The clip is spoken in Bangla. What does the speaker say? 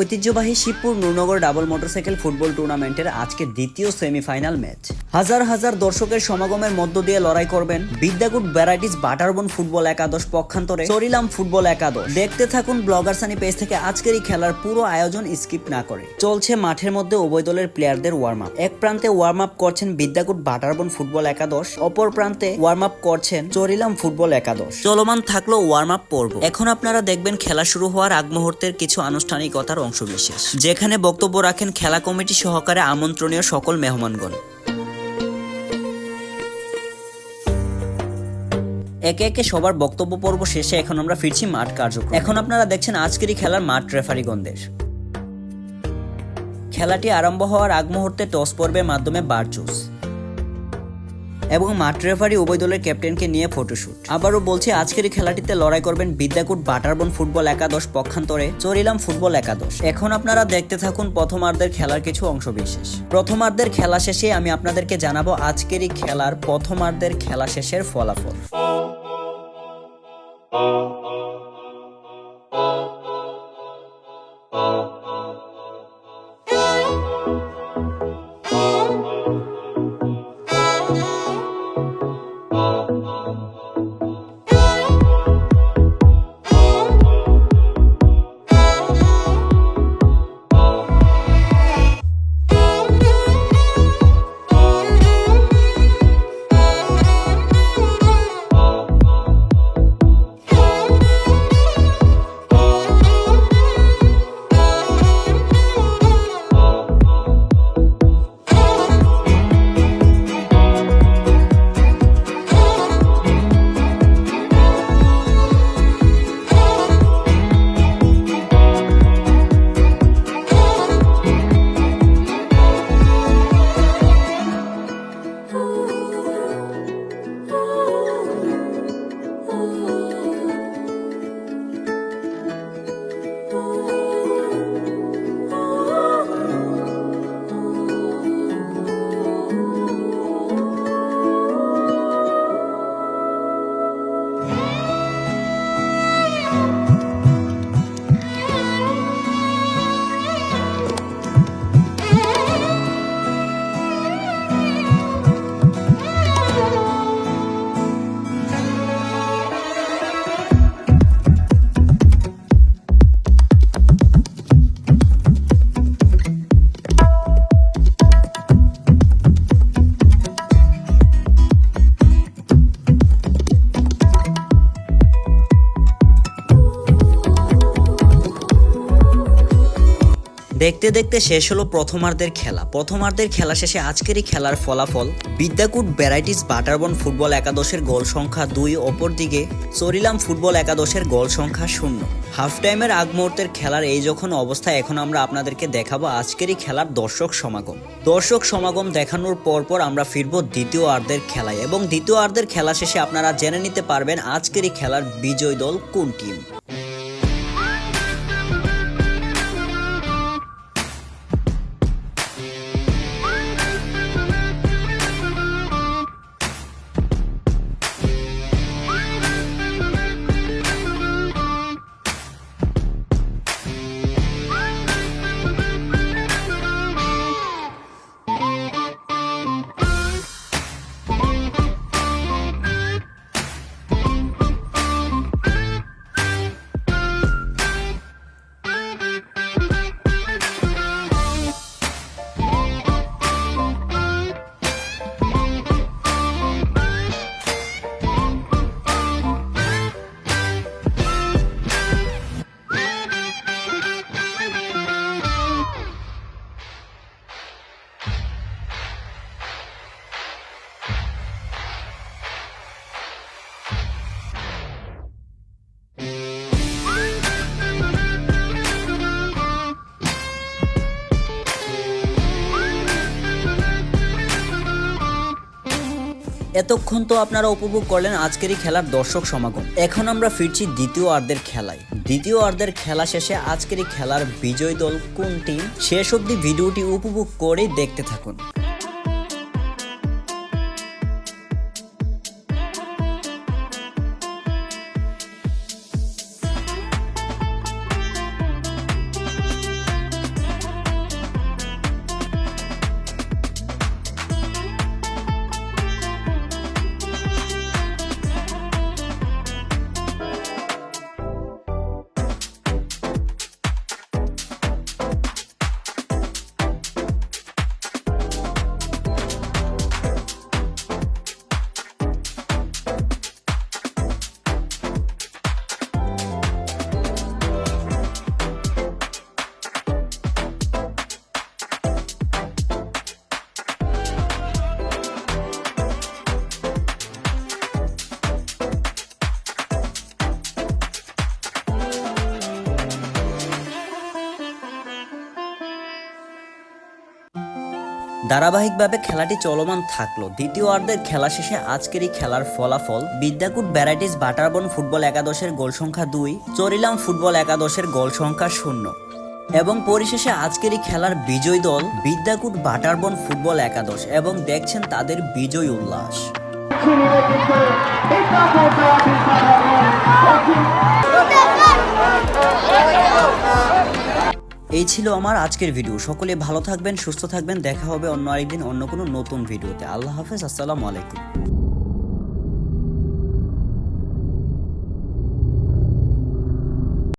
ঐতিহ্যবাহী Shibpur Nurnagar double motorcycle football টুর্নামেন্টের আজকে দ্বিতীয় সেমিফাইনাল ম্যাচ। হাজার হাজার দর্শকের সমাগমের মধ্য দিয়ে লড়াই করবেন বিদ্যাগুট ভ্যারাইটিস বাটারবন ফুটবল একাদশ পক্ষান্তরে চরিলাম ফুটবল একাদশ। দেখতে থাকুন ব্লগার সানি পেজ থেকে আজকের এই খেলার পুরো আয়োজন স্কিপ না করে। চলছে মাঠের মধ্যে উভয় দলের প্লেয়ারদের ওয়ার্ম আপ এক প্রান্তে ওয়ার্ম আপ করছেন বিদ্যাগুট বাটারবন ফুটবল একাদশ, অপর প্রান্তে ওয়ার্ম আপ করছেন চরিলাম ফুটবল একাদশ। চলমান থাকল ওয়ার্ম আপ পর্ব। এখন আপনারা দেখবেন খেলা শুরু হওয়ার আগ মুহূর্তের কিছু আনুষ্ঠানিকতার অংশবিশেষ, যেখানে বক্তব্য রাখেন খেলা কমিটি সহকারে আমন্ত্রণীয় সকল মেহমানগণ। একে একে সবার বক্তব্য পর্ব শেষে এখন আমরা ফিরছি মাঠ কার্যক্রম। এখন আপনারা দেখছেন আজকেরই খেলার মাঠ রেফারিগণদের। খেলাটি আরম্ভ হওয়ার আগ মুহূর্তে টস পর্বের মাধ্যমে বার চুজ এবং মাঠ রেফারি উভয় দলের ক্যাপ্টেনকে নিয়ে ফটোশুট। আবারও বলছি, আজকের খেলাটিতে লড়াই করবেন বিদ্যাকুট বাটারবন ফুটবল একাদশ পক্ষান্তরে চরিলাম ফুটবল একাদশ। এখন আপনারা দেখতে থাকুন প্রথমার্ধের খেলার কিছু অংশবিশেষ। প্রথমার্ধের খেলা শেষে আমি আপনাদেরকে জানাব আজকেরই খেলার প্রথমার্ধের খেলা শেষের ফলাফল। দেখতে দেখতে শেষ হলো প্রথমার্ধের খেলা। প্রথমার্ধের খেলা শেষে আজকেরই খেলার ফলাফল, বিদ্যাকুট ভ্যারাইটিস বাটারবন ফুটবল একাদশের গোল সংখ্যা দুই অপরদিকে চরিলাম ফুটবল একাদশের গোল সংখ্যা শূন্য। হাফ টাইমের আগ মুহূর্তের খেলার এই যখন অবস্থা, এখন আমরা আপনাদেরকে দেখাবো আজকেরই খেলার দর্শক সমাগম। দর্শক সমাগম দেখানোর পরপর আমরা ফিরব দ্বিতীয় আর্ধের খেলায় এবং দ্বিতীয় আর্ধের খেলা শেষে আপনারা জেনে নিতে পারবেন আজকেরই খেলার বিজয় দল কোন টিম। এতক্ষণ তো আপনারা উপভোগ করলেন আজকেরই খেলার দর্শক সমাগম। এখন আমরা ফিরছি দ্বিতীয় আর্ধের খেলায়। দ্বিতীয় অর্ধের খেলা শেষে আজকেরই খেলার বিজয় দল কোন টিম শেষ অবধি ভিডিওটি উপভোগ করে দেখতে থাকুন। ধারাবাহিকভাবে খেলাটি চলমান থাকল। দ্বিতীয় অর্ধের খেলা শেষে আজকের এই খেলার ফলাফল, বিদ্যাকুট ভ্যারাইটিস বাটারবন ফুটবল একাদশের গোল সংখ্যা দুই, চরিলাম ফুটবল একাদশের গোল সংখ্যা শূন্য। এবং পরিশেষে আজকের এই খেলার বিজয় দল, বিদ্যাকুট বাটারবন ফুটবল একাদশ। এবং দেখছেন তাদের বিজয় উল্লাস। এই ছিল আমার আজকের ভিডিও সকলে ভালো থাকবেন, সুস্থ থাকবেন। দেখা হবে অন্য আরেকদিন অন্য কোনো নতুন ভিডিওতে আল্লাহ হাফেজ, আসসালামু আলাইকুম।